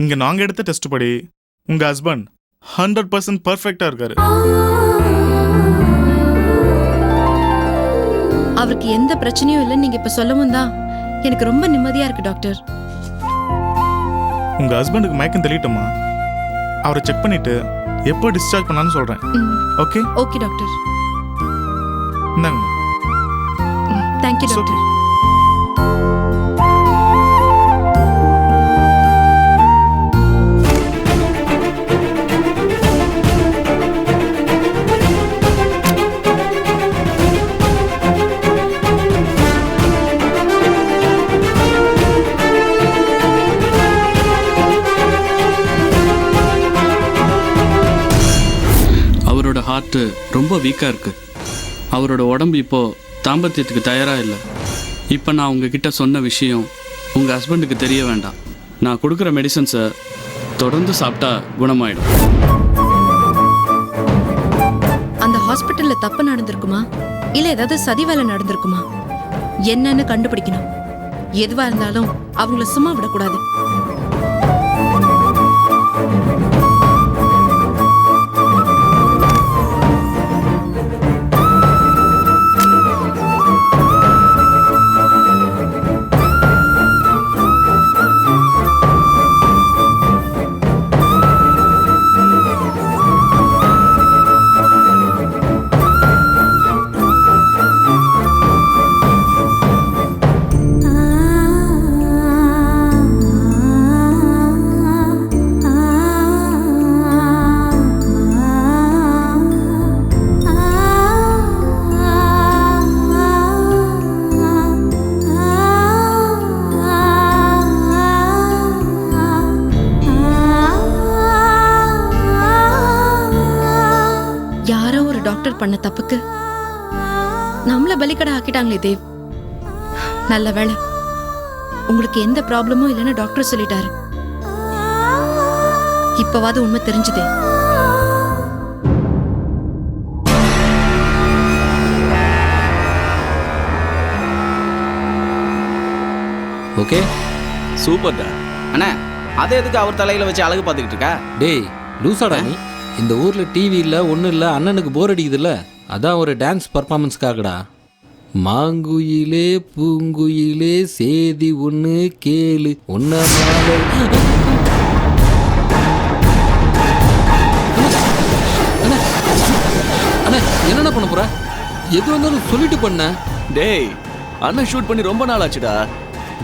இங்க நாங்க எடுத்த டெஸ்ட் படி உங்க ஹஸ்பண்ட் ஹண்ட்ரட் பர்சன்ட் பர்ஃபெக்டா இருக்காரு. அவருக்கு எந்த பிரச்சனையும் இல்லைன்னு நீங்க இப்ப சொல்லவும் தான் எனக்கு ரொம்ப நிம்மதியா இருக்கு டாக்டர். உங்க ஹஸ்பண்டுக்கு மயக்கம் தெளிட்டோமா அவரை செக் பண்ணிட்டு எப்போ டிஸ்சார்ஜ் பண்ணலான்னு சொல்றேன். Okay okay doctor. இந்தாங்க. Thank you. டாக்டர். அவரோட ரொம்ப வீக்காக இருக்கு. அவரோட உடம்பு இப்போது தாம்பத்தியத்துக்கு தயாராக இல்லை. இப்போ நான் உங்ககிட்ட சொன்ன விஷயம் உங்கள் ஹஸ்பண்டுக்கு தெரிய வேண்டாம். நான் கொடுக்குற மெடிசன்ஸை தொடர்ந்து சாப்பிட்டா குணமாயிடும். அந்த ஹாஸ்பிட்டலில் தப்பு நடந்திருக்குமா? இல்லை ஏதாவது சதி வேலை நடந்திருக்குமா? என்னன்னு கண்டுபிடிக்கணும். எதுவாக இருந்தாலும் அவங்கள சும்மா விடக்கூடாது. பலிக்கடை ஆக்கிட்டாங்களே தேவ். நல்ல வேளை. உங்களுக்கு எந்த ப்ராப்ளமும் இல்லைன்னு டாக்டர் சொல்லிட்டாரு. இப்பவாது உண்மை தெரிஞ்சுதே. ஓகே. சூப்பர்டா அண்ணா அதை எதுக்கு அவர் தலையில வச்சு அழகு பார்த்துக்கிட்டு இருக்கா? டேய் லூசாடா நீ. இந்த ஊர்ல டிவி இல்ல ஒன்றும் இல்லை அண்ணனுக்கு போர் அடிக்குதுல்ல. அதான் ஒரு டான்ஸ் பர்ஃபார்மன்ஸ்க்காகடா மாங்குயிலே பூங்குயிலே சேதி ஒன்று கேளு. ஒன்ன அண்ணா என்னண்ணா பண்ண போற? எது வந்தாலும் சொல்லிட்டு பண்ண. டேய் அண்ணன் ஷூட் பண்ணி ரொம்ப நாள் ஆச்சுடா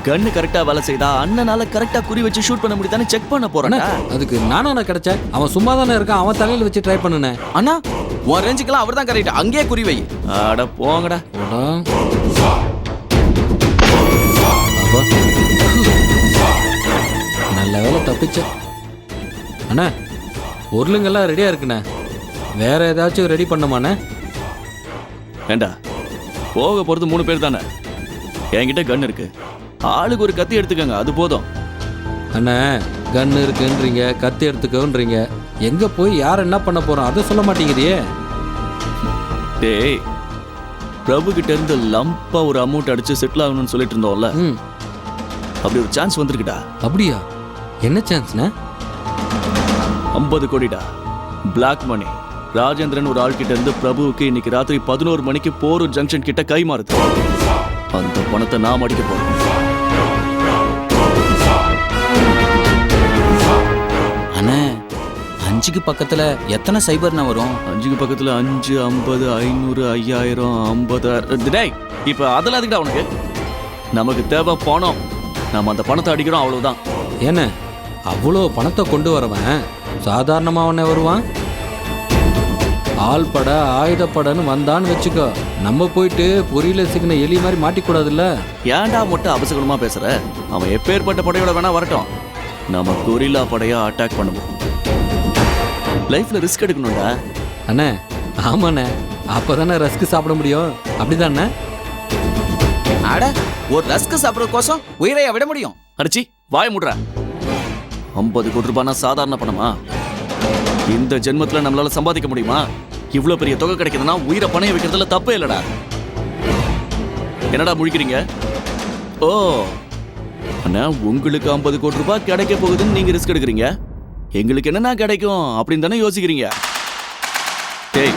கன்னு கரெக்டா வேலை செய்தா அண்ணனால கரெக்டா குறி வச்சு ஷூட் பண்ண முடியுதானே செக் பண்ண போறேன்டா. அதுக்கு நானா கிடைச்சேன். அவன் சும்மா தானே இருக்கான் அவன் தலையில வச்சு ட்ரை பண்ணுனேன் அண்ணா உன் ரேஞ்சுக்கெல்லாம் அவர் தான் கரெக்ட் அங்கேயே குறி வை. அட போங்கடா. நல்ல வேலை தப்பிச்ச அண்ணா உருளுங்கெல்லாம் ரெடியா இருக்குண்ணே. வேற ஏதாச்சும் ரெடி பண்ணுமாண்ணே? ஏண்டா போக போறது மூணு பேர் தானே? என்கிட்ட கன் இருக்கு. ஆளுக்கு ஒரு கத்தி எடுத்துக்கங்க அது போதும். அண்ணே கன் இருக்குன்றீங்க கத்தி எடுத்துக்கோன்றீங்க. எங்க போய் யார் என்ன பண்ண போறோம் அதை சொல்ல மாட்டேங்கிறியே டேய் பிரபு கிட்ட இருந்து லம்பா ஒரு அமௌண்ட் அடிச்சு செட்டில் ஆகணும்னு சொல்லிட்டு இருந்தோம்ல. ம். அப்படி ஒரு சான்ஸ் வந்திருக்குடா. அப்படியா? என்ன சான்ஸ்ண்ணே ஐம்பது கோடிடா. பிளாக் மணி ராஜேந்திரன் ஒரு ஆள் கிட்ட இருந்து பிரபுவுக்கு இன்னைக்கு ராத்திரி பதினோரு மணிக்கு போரூர் ஜங்ஷன் கிட்ட கை மாறுது. அந்த பணத்தை நான் அடிக்க போறேன். அஞ்சுக்கு பக்கத்துல எத்தனை சைபர்னா வரும்? அஞ்சுக்கு பக்கத்துல அஞ்சு ஐம்பது ஐநூறு ஐயாயிரம் ஐம்பது டேய் இப்ப அதெல்லாம் அதுக்கிட்ட உனக்கு? நமக்கு தேவை பணம். நம்ம அந்த பணத்தை அடிக்கிறோம் அவ்வளவுதான். என்ன? அவ்வளோ பணத்தை கொண்டு வரவன் சாதாரணமாக உடனே வருவான்? ஆள் பட ஆயுதப்படன்னு வந்தான்னு வச்சுக்கோ. நம்ம போயிட்டு பொரியல சிக்கின எலி மாதிரி மாட்டிக்கூடாதுல்ல? ஏன்டா மட்டும் அபசகுணமா பேசுற? அவன் எப்பேற்பட்ட படையோட வேணா வரட்டும். நம்ம கொரில்லா படையா அட்டாக் பண்ணுவோம். லைஃப்ல ரிஸ்க் எடுக்கணும்டா. அண்ணே ஆமாண்ணே. அப்போ தானே ரஸ்க்கு சாப்பிட முடியும். அப்படிதானே அட ஒரு ரஸ்க் சாப்பிட்றதுக்கோசம் உயிரையா விட முடியும். அடிச்சி வாய முடுற. ஐம்பது கோடி ரூபாய்னா சாதாரண பணமா? இந்த ஜென்மத்துல நம்மளால சம்பாதிக்க முடியுமா? இவ்வளவு பெரிய தொகை கிடைக்குதுன்னா உயிரை பணைய வைக்கிறதுல தப்பே இல்லடா. என்னடா முழிக்கிறீங்க? ஓ அண்ணா உங்களுக்கு ஐம்பது கோடி ரூபாய் கிடைக்க போகுதுன்னு நீங்க ரிஸ்க் எடுக்கிறீங்க. எங்களுக்கு என்னன்னா கிடைக்கும் அப்படின்னு தானே யோசிக்கிறீங்க? டேய்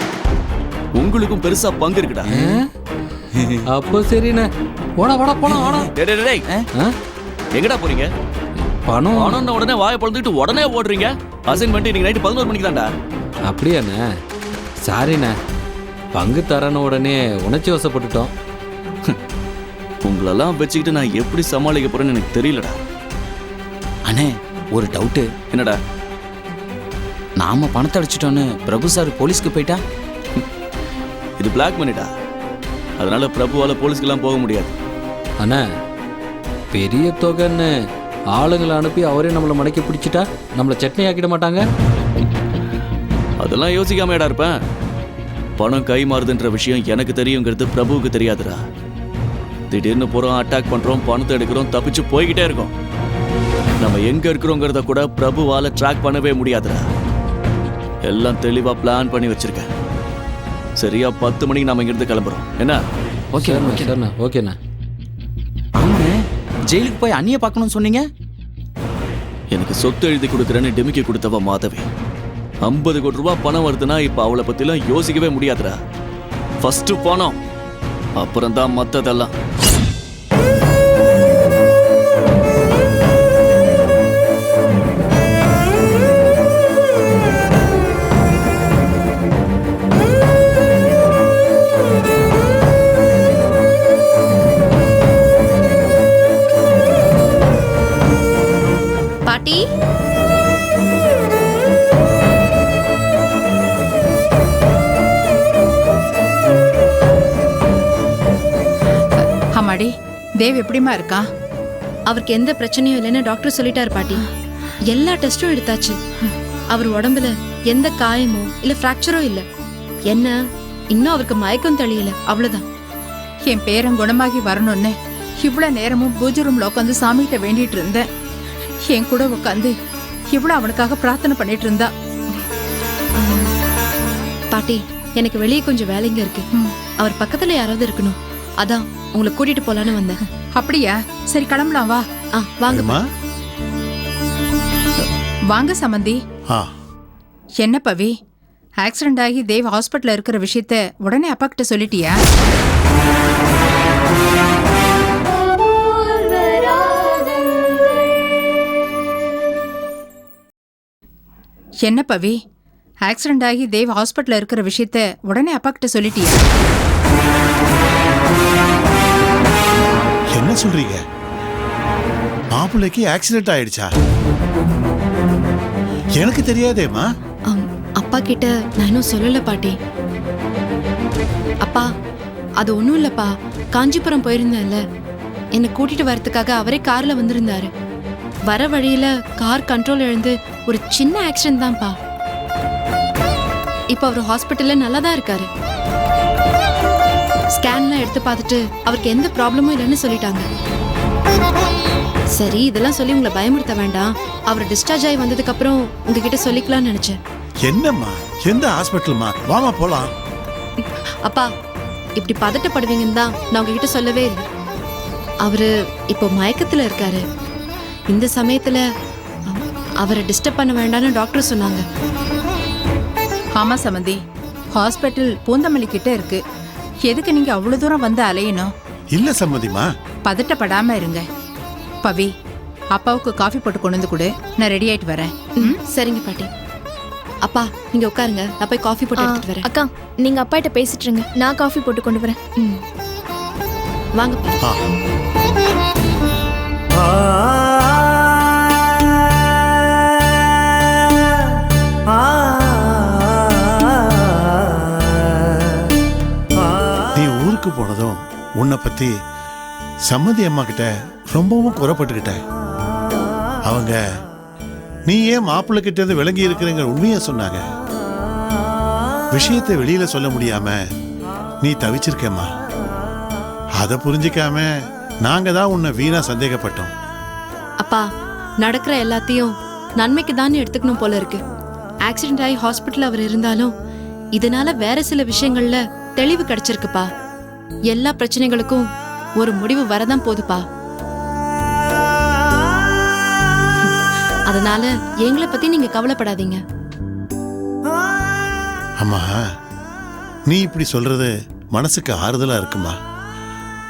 உங்களுக்கும் பெருசா பங்கு இருக்குடா. அப்போ சரிண்ணே. போடா போடா போலாம் வாடா. டேய், டேய்? எங்கடா போறீங்க? பணம். பணம்னு உடனே வாயை பொழந்துக்கிட்டு உடனே ஓடுறீங்க. அசைன்மெண்ட் இன்னைக்கு நைட்டு பதினோரு மணிக்கு தான்டா. அப்படியாண்ணே. சாரிண்ணே. பங்கு தரன உடனே உணர்ச்சி வசப்பட்டுட்டோம். உங்களெல்லாம் வச்சுக்கிட்டு நான் எப்படி சமாளிக்க போறேன்னு எனக்கு தெரியலடா. அண்ணே ஒரு டவுட்டு என்னடா? நாம பணத்தை அடிச்சிட்டோன்னு பிரபு சார் போலீஸ்க்கு போயிட்டா? இது பிளாக் மணிடா அதனால பிரபுவால போலீஸ்க்கெல்லாம் போக முடியாது. அண்ணா பெரிய தொகைன்னு ஆளுங்களை அனுப்பி அவரே நம்மளை மடக்கி பிடிச்சிட்டா? நம்மளை சட்னி ஆக்கிட மாட்டாங்க? அதெல்லாம் யோசிக்காமடா இருப்பேன் பணம் கை மாறுதுன்ற விஷயம் எனக்கு தெரியுங்கிறது பிரபுவுக்கு தெரியாதுடா. திடீர்னு போறோம் அட்டாக் பண்றோம் பணத்தை எடுக்கிறோம் தப்பிச்சு போய்கிட்டே இருக்கோம். நம்ம எங்க இருக்கிறோங்கிறத கூட பிரபுவால ட்ராக் பண்ணவே முடியாதுடா. எல்லாம் தெளிவா பிளான் பண்ணி வச்சிருக்கேன். சரியா பத்து மணிக்கு நாம இங்கிருந்து கிளம்புறோம். என்ன? ஓகே ஓகேண்ணா ஆமாண்ணே ஜெயிலுக்கு போய் அண்ணியை பார்க்கணும்னு சொன்னீங்க? எனக்கு சொத்து எழுதி கொடுக்குறேன்னு டிமிக்கி கொடுத்தவ மாதவி. ஐம்பது கோடி ரூபாய் பணம் வருதுன்னா இப்ப அவளை பத்திலாம் யோசிக்கவே முடியாதுடா. ஃபர்ஸ்ட் பணம் அப்புறம் தான் மத்ததெல்லாம். தேவ் எப்படிம்மா இருக்கான் அவருக்கு எந்த பிரச்சனையும் இல்லைன்னு டாக்டர் சொல்லிட்டாரு பாட்டி. எல்லா டெஸ்டும் எடுத்தாச்சு. அவர் உடம்புல எந்த காயமோ இல்ல ஃப்ராக்சரோ இல்ல. என்ன? இன்னும் அவருக்கு மயக்கம் தெளியல. அவ்வளவுதான். என் பேரன் குணமாகி வரணும்னு இவ்வளோ நேரமும் பூஜை ரூம்ல உட்காந்து சாமிகிட்ட வேண்டிட்டு இருந்தேன். என் கூட உட்காந்து இவ்வளோ அவனுக்காக பிரார்த்தனை பண்ணிட்டு இருந்தா. பாட்டி எனக்கு வெளியே கொஞ்சம் வேலைங்க இருக்கு. அவர் பக்கத்துல யாராவது இருக்கணும். அதான் உங்களை கூட்டிட்டு போலான்னு வந்தேன். அப்படியா? சரி கிளம்பலாம் வா. ஆ வாங்க. வாங்க சமந்தி. ஆ. என்ன பவி? ஆக்சிடென்ட் ஆகி தேவ் ஹாஸ்பிட்டல்ல இருக்கிற விஷயத்த உடனே அப்பா கிட்ட சொல்லிட்டியா? என்ன பவி? ஆக்சிடென்ட் ஆகி தேவ் ஹாஸ்பிட்டல்ல இருக்கிற விஷயத்த உடனே அப்பா கிட்ட சொல்லிட்டியா? என்ன சொல்றீங்க? மாப்பிள்ளைக்கு ஆக்சிடென்ட் ஆயிடுச்சா? எனக்கு தெரியாதேம்மா. அப்பா கிட்ட நான் இன்னும் சொல்லல பாட்டி. அப்பா அது ஒண்ணும் இல்லப்பா. காஞ்சிபுரம் போயிருந்தேன்ல. என்னை கூட்டிட்டு வரதுக்காக அவரே கார்ல வந்திருந்தாரு. வர வழியில கார் கண்ட்ரோல் எழுந்து ஒரு சின்ன ஆக்சிடென்ட் தான்ப்பா. இப்போ அவர் ஹாஸ்பிட்டல்ல நல்லா தான் இருக்காரு. ஸ்கேன்லாம் எடுத்து பார்த்துட்டு அவருக்கு எந்த ப்ராப்ளமும் இல்லைன்னு சொல்லிட்டாங்க. சரி இதெல்லாம் சொல்லி உங்களை பயமுறுத்த வேண்டாம். அவர் டிஸ்சார்ஜ் ஆகி வந்ததுக்கு அப்புறம் உங்ககிட்ட சொல்லிக்கலாம்னு நினைச்சேன். என்னம்மா? எந்த ஹாஸ்பிட்டல்மா வாமா போலாம். அப்பா இப்படி பதட்டப்படுவீங்கன்னு தான் நான் உங்ககிட்ட சொல்லவே இல்லை. அவரு இப்போ மயக்கத்துல இருக்காரு. இந்த சமயத்துல அவ- அவரை டிஸ்டர்ப் பண்ண வேண்டாம்னு டாக்டர் சொன்னாங்க. ஆமா சமந்தி. ஹாஸ்பிட்டல் பூந்தமல்லி கிட்ட இருக்கு. எதுக்கு நீங்க அவ்வளவு தூரம் வந்து அலையணும்? இல்ல சம்மதிமா பதட்டப்படாம இருங்க. பவி அப்பாவுக்கு காஃபி போட்டு கொண்டு வந்து கொடு. நான் ரெடி ஆயிட்டு வரேன். ம், சரிங்க பாட்டி. அப்பா நீங்க உட்காருங்க. நான் போய் காஃபி போட்டு எடுத்துட்டு வரேன். அக்கா நீங்க அப்பா கிட்ட பேசிட்டு இருங்க. நான் காஃபி போட்டு கொண்டு வரேன். ம். வாங்க பாட்டி. ஆ. ஊருக்கு போனதும் உன்னை பத்தி சம்மதி அம்மா கிட்ட ரொம்பவும் குறப்பட்டுக்கிட்ட அவங்க நீ ஏன் மாப்பிள்ளை கிட்ட இருந்து விளங்கி இருக்கிறங்கிற உண்மையை சொன்னாங்க. விஷயத்தை வெளியில சொல்ல முடியாம நீ தவிச்சிருக்கேம்மா. அதை புரிஞ்சிக்காம நாங்க தான் உன்னை வீணா சந்தேகப்பட்டோம். அப்பா நடக்கிற எல்லாத்தையும் நன்மைக்கு தான் எடுத்துக்கணும் போல இருக்கு. ஆக்சிடென்ட் ஆகி ஹாஸ்பிட்டல் அவர் இருந்தாலும் இதனால வேற சில விஷயங்கள்ல தெளிவு கிடைச்சிருக்குப்பா. எல்லா பிரச்சனைகளுக்கும் ஒரு முடிவு வரதான் போதுப்பா. அதனால எங்களை பத்தி நீங்க கவலைப்படாதீங்க. அம்மா நீ இப்படி சொல்றது மனசுக்கு ஆறுதலா இருக்குமா?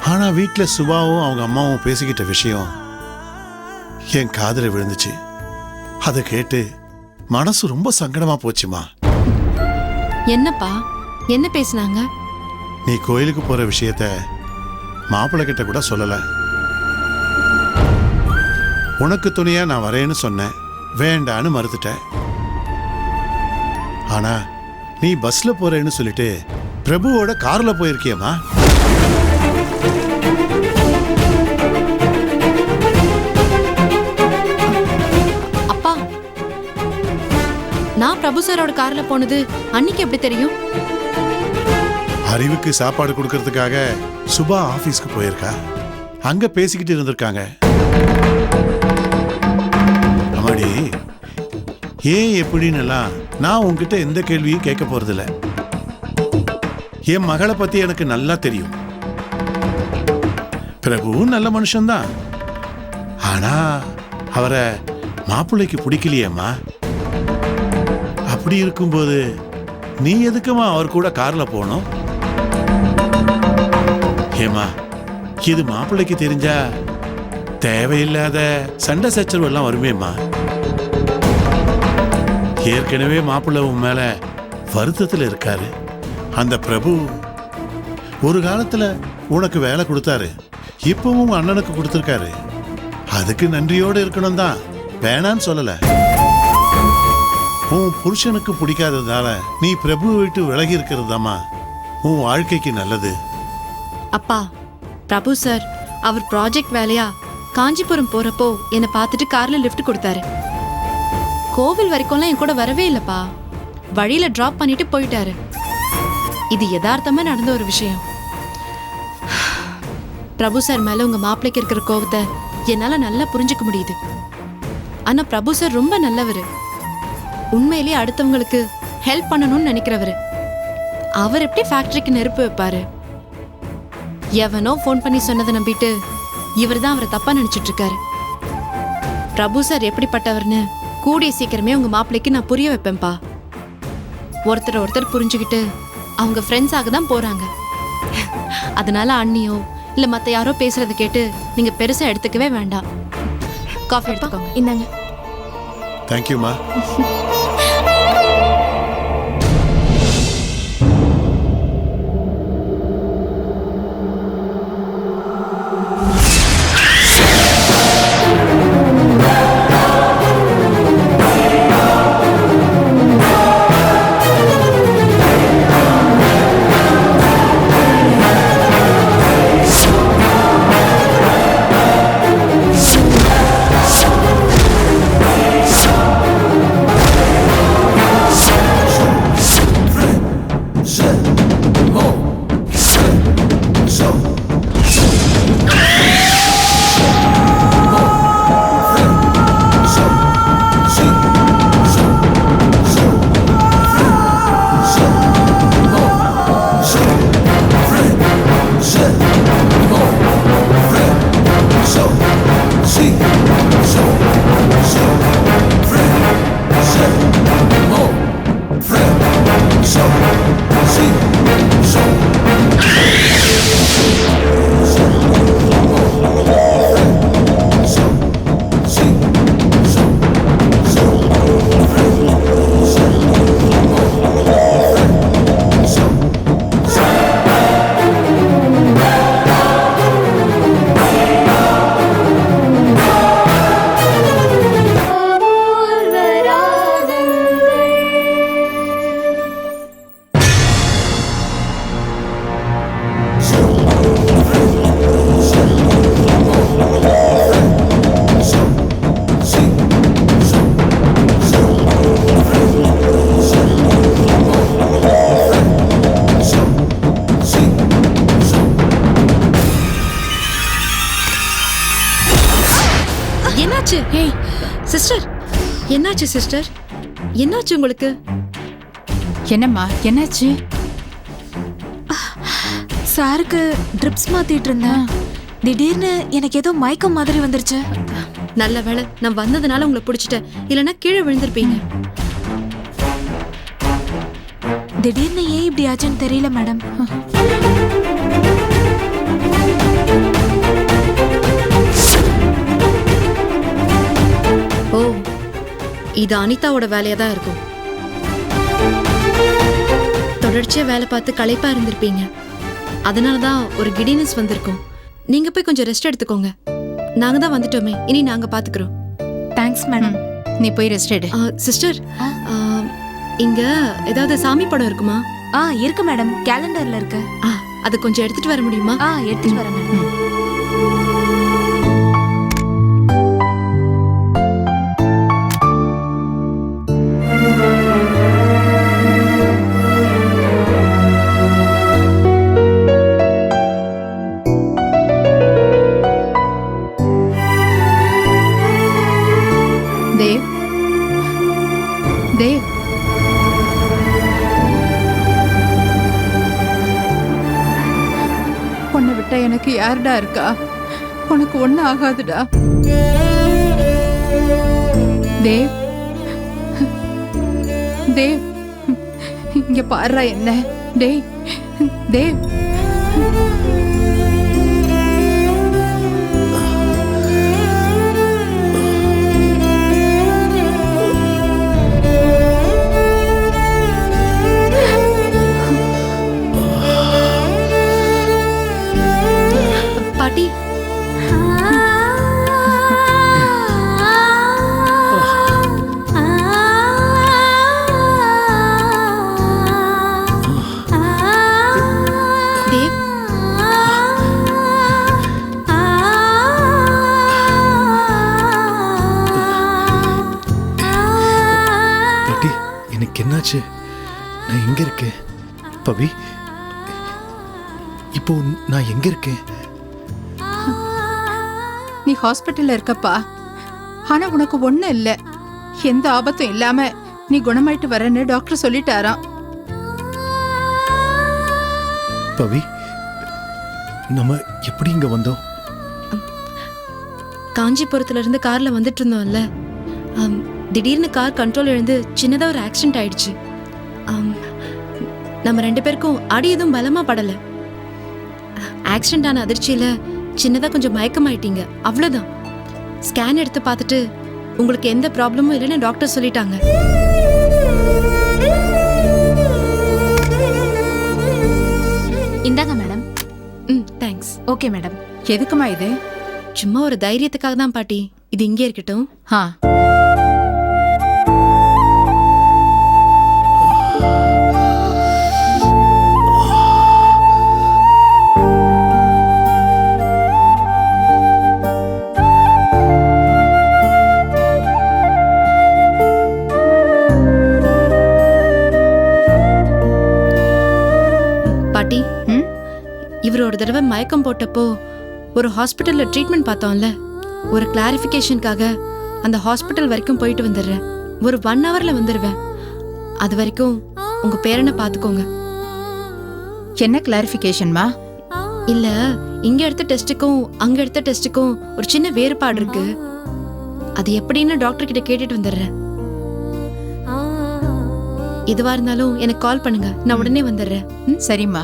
ஆனா வீட்டில் சுபாவும் அவங்க அம்மாவும் பேசிக்கிட்ட விஷயம் என் காதுல விழுந்துச்சு. அதை கேட்டு மனசு ரொம்ப சங்கடமா போச்சுமா? என்னப்பா? என்ன பேசுனாங்க? நீ கோயிலுக்கு போற விஷயத்த மாப்பிள்ளை கிட்ட கூட சொல்லல. உனக்கு துணையா நான் வரேன்னு சொன்னேன். வேண்டான்னு மறுத்துட்டேன் ஆனா நீ பஸ்ல போறேன்னு சொல்லிட்டு பிரபுவோட கார்ல போயிருக்கியம்மா? அப்பா நான் பிரபு சாரோட கார்ல போனது அன்னைக்கு எப்படி தெரியும்? அறிவுக்கு சாப்பாடு கொடுக்கறதுக்காக சுபா ஆபீஸ்க்கு போயிருக்கா? அங்க பேசிக்கிட்டு இருந்திருக்காங்க. அம்மாடி ஏன் எப்படின்னு எல்லாம் நான் உங்ககிட்ட எந்த கேள்வியும் கேட்க போறதில்ல. என் மகளை பத்தி எனக்கு நல்லா தெரியும். பிரபுவும் நல்ல மனுஷன்தான். ஆனா அவரை மாப்பிள்ளைக்கு பிடிக்கலையேம்மா? அப்படி இருக்கும்போது நீ எதுக்குமா அவர் கூட கார்ல போகணும் ஏமா இது மாப்பிள்ளைக்கு தெரிஞ்சா தேவையில்லாத சண்டை சச்சரவு எல்லாம் வருமேம்மா. ஏற்கனவே மாப்பிள்ளை உன் மேல வருத்தத்தில் இருக்காரு. அந்த பிரபு ஒரு காலத்துல உனக்கு வேலை கொடுத்தாரு. இப்பவும் உங்க அண்ணனுக்கு கொடுத்துருக்காரு. அதுக்கு நன்றியோடு இருக்கணும் தான். வேணான்னு சொல்லலை. உன் புருஷனுக்கு பிடிக்காததால நீ பிரபு விட்டு விலகி இருக்கிறதாம்மா உன் வாழ்க்கைக்கு நல்லது. அப்பா பிரபு சார் அவர் ப்ராஜெக்ட் வேலையா? காஞ்சிபுரம் போறப்போ என்னை பார்த்துட்டு கார்ல லிஃப்ட் கொடுத்தாரு. கோவில் வரைக்கும்லாம் என் கூட வரவே இல்லப்பா. வழியில டிராப் பண்ணிட்டு போயிட்டாரு. இது யதார்த்தமா நடந்த ஒரு விஷயம். பிரபு சார் மேல உங்க மாப்பிள்ளைக்கு இருக்கிற கோவத்தை என்னால நல்லா புரிஞ்சுக்க முடியுது. ஆனா பிரபு சார் ரொம்ப நல்லவரு. உண்மையிலேயே அடுத்தவங்களுக்கு ஹெல்ப் பண்ணணும்னு நினைக்கிறவர். அவர் எப்படி ஃபேக்டரிக்கு நெருப்பு வைப்பாரு? எவனோ ஃபோன் பண்ணி சொன்னதை நம்பிட்டு இவர் தான் அவரை தப்பா நினைச்சிட்டு இருக்காரு பிரபு சார் எப்படிப்பட்டவர்னு கூடிய சீக்கிரமே உங்க மாப்பிள்ளைக்கு நான் புரிய வைப்பேன்ப்பா. ஒருத்தர் ஒருத்தர் புரிஞ்சுக்கிட்டு அவங்க ஃப்ரெண்ட்ஸாக தான் போறாங்க. அதனால அண்ணியோ இல்ல மத்த யாரோ பேசுறத கேட்டு நீங்க பெருசா எடுத்துக்கவே வேண்டாம். காஃபி எடுத்துக்கோங்க. இந்தாங்க. தேங்க்யூம்மா என்னாச்சு? ஏய் சிஸ்டர் என்னாச்சு சிஸ்டர் என்னாச்சு உங்களுக்கு? என்னம்மா என்னாச்சு? சாருக்கு ட்ரிப்ஸ் மாத்திட்டு இருந்தேன். திடீர்னு எனக்கு ஏதோ மயக்கம் மாதிரி வந்துருச்சு. நல்ல வேளை நான் வந்ததுனால உங்களை பிடிச்சிட்டேன். இல்லைன்னா கீழே விழுந்திருப்பீங்க. திடீர்னு ஏன் இப்படி ஆச்சுன்னு தெரியல மேடம் ஓ இது அனிதாவோட வேலையா தான் இருக்கும். தொடர்ச்சியா வேலை பார்த்து களைப்பா இருந்திருப்பீங்க. அதனால தான் ஒரு கிடினஸ் வந்திருக்கும். நீங்க போய் கொஞ்சம் ரெஸ்ட் எடுத்துக்கோங்க. நாங்க தான் வந்துட்டோமே இனி நாங்க பாத்துக்கிறோம். தேங்க்ஸ் மேடம் நீ போய் ரெஸ்ட் எடு. சிஸ்டர் இங்க ஏதாவது சாமி படம் இருக்குமா? ஆ இருக்கு மேடம் கேலண்டர்ல இருக்கு. ஆ, அது கொஞ்சம் எடுத்துட்டு வர முடியுமா? ஆ எடுத்துட்டு வரேன் மேடம் யாருடா இருக்கா? உனக்கு ஒன்றும் ஆகாதுடா. தேவ். தேவ். இங்க பாருடா என்ன. டேய். தேவ். பாட்டி. எனக்கு என்னாச்சு? நான் எங்க இருக்கேன்? பவி இப்போ நான் எங்க இருக்கேன்? ஹாஸ்பிட்டல்ல இருக்கப்பா. ஆனா உனக்கு ஒண்ணும் இல்ல. எந்த ஆபத்தும் இல்லாம நீ குணமாயிட்டு வரேன்னு டாக்டர் சொல்லிட்டாராம். பவி நம்ம எப்படி இங்க வந்தோம்? காஞ்சிபுரத்துல இருந்து கார்ல வந்துட்டு இருந்தோம்ல. திடீர்னு கார் கண்ட்ரோல் இழந்து சின்னதா ஒரு ஆக்சிடென்ட் ஆயிடுச்சு. நம்ம ரெண்டு பேருக்கும் அடி எதுவும் பலமா படல. ஆக்சிடென்ட் ஆன அதிர்ச்சியில சின்னதா கொஞ்சம் மயக்கமாயிட்டீங்க. அவ்வளவுதான். ஸ்கேன் எடுத்து பார்த்துட்டு உங்களுக்கு எந்த ப்ராப்ளமும் இல்லைன்னு டாக்டர் சொல்லிட்டாங்க. இந்தாங்க மேடம் ம் தேங்க்ஸ் ஓகே மேடம் எதுக்குமா இது? சும்மா ஒரு தைரியத்துக்காக தான் பாட்டி. இது இங்கே இருக்கட்டும். ஆ. போட்டப்போ ஒரு ஹாஸ்பிட்டல்ல ட்ரீட்மெண்ட் பார்த்தோம்ல. ஒரு கிளாரிஃபிகேஷனுக்காக அந்த ஹாஸ்பிட்டல் வரைக்கும் போயிட்டு வந்துடுறேன். ஒரு ஒன் ஹவர்ல வந்துடுவேன் அது வரைக்கும் உங்க பேரனை பார்த்துக்கோங்க. என்ன கிளாரிஃபிகேஷன்மா இல்ல இங்க எடுத்த டெஸ்ட்டுக்கும் அங்க எடுத்த டெஸ்ட்டுக்கும் ஒரு சின்ன வேறுபாடு இருக்கு. அது எப்படின்னு டாக்டர் கிட்ட கேட்டுட்டு வந்துடுறேன். எதுவா இருந்தாலும் எனக்கு கால் பண்ணுங்க. நான் உடனே வந்துடுறேன். சரிம்மா.